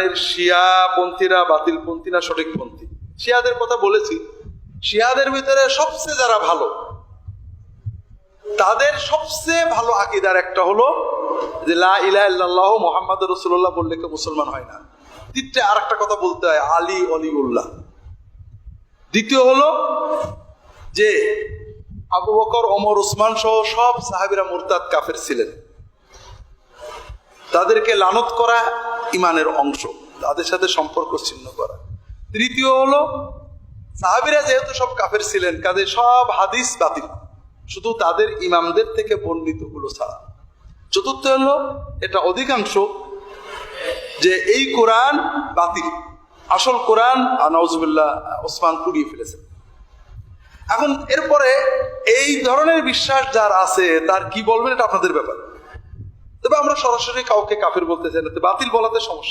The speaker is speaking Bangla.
ইরানের শিয়া পন্থীরা, বাতিল পন্থী না সঠিক পন্থী। শিয়াদের কথা বলেছি। শিয়াদের ভিতরে সবচেয়ে যারা ভালো, তাদের সবচেয়ে ভালো আকিদার একটা হলো যে লা ইলাহা মোহাম্মদ রসুল্লাহ বললে কেউ মুসলমান হয় না। দ্বিতীয় আর একটা কথা বলতে হয়, আলী অলিউল্লাহ। দ্বিতীয় হলো যে আবু বকর, ওমর, উসমান সহ সব সাহাবিরা মুরতাদ কাফের ছিলেন। তাদেরকে লানত করা ইমানের অংশ। তাদের সাথে সম্পর্ক ছিন্ন করা। তৃতীয় হলো, সাহাবিরা যেহেতু সব কাফের ছিলেন, কাজে সব হাদিস বাতিল। শুধু তাদের ইমামদের থেকে বর্ণিতগুলো ছাড়া। চতুর্থ হলো, এটা অধিকাংশ যে এই কোরআন বাতিল। আসল কোরআন নওয়াজুবিল্লাহ ওসমান পুড়িয়ে ফেলেছেন। এখন এরপরে এই ধরনের বিশ্বাস যার আছে, তার কি বলবেন এটা আপনাদের ব্যাপার। আমরা সরাসরি কাউকে কাফের বলতে চাই না বাতিল বলাতে সমস্যা।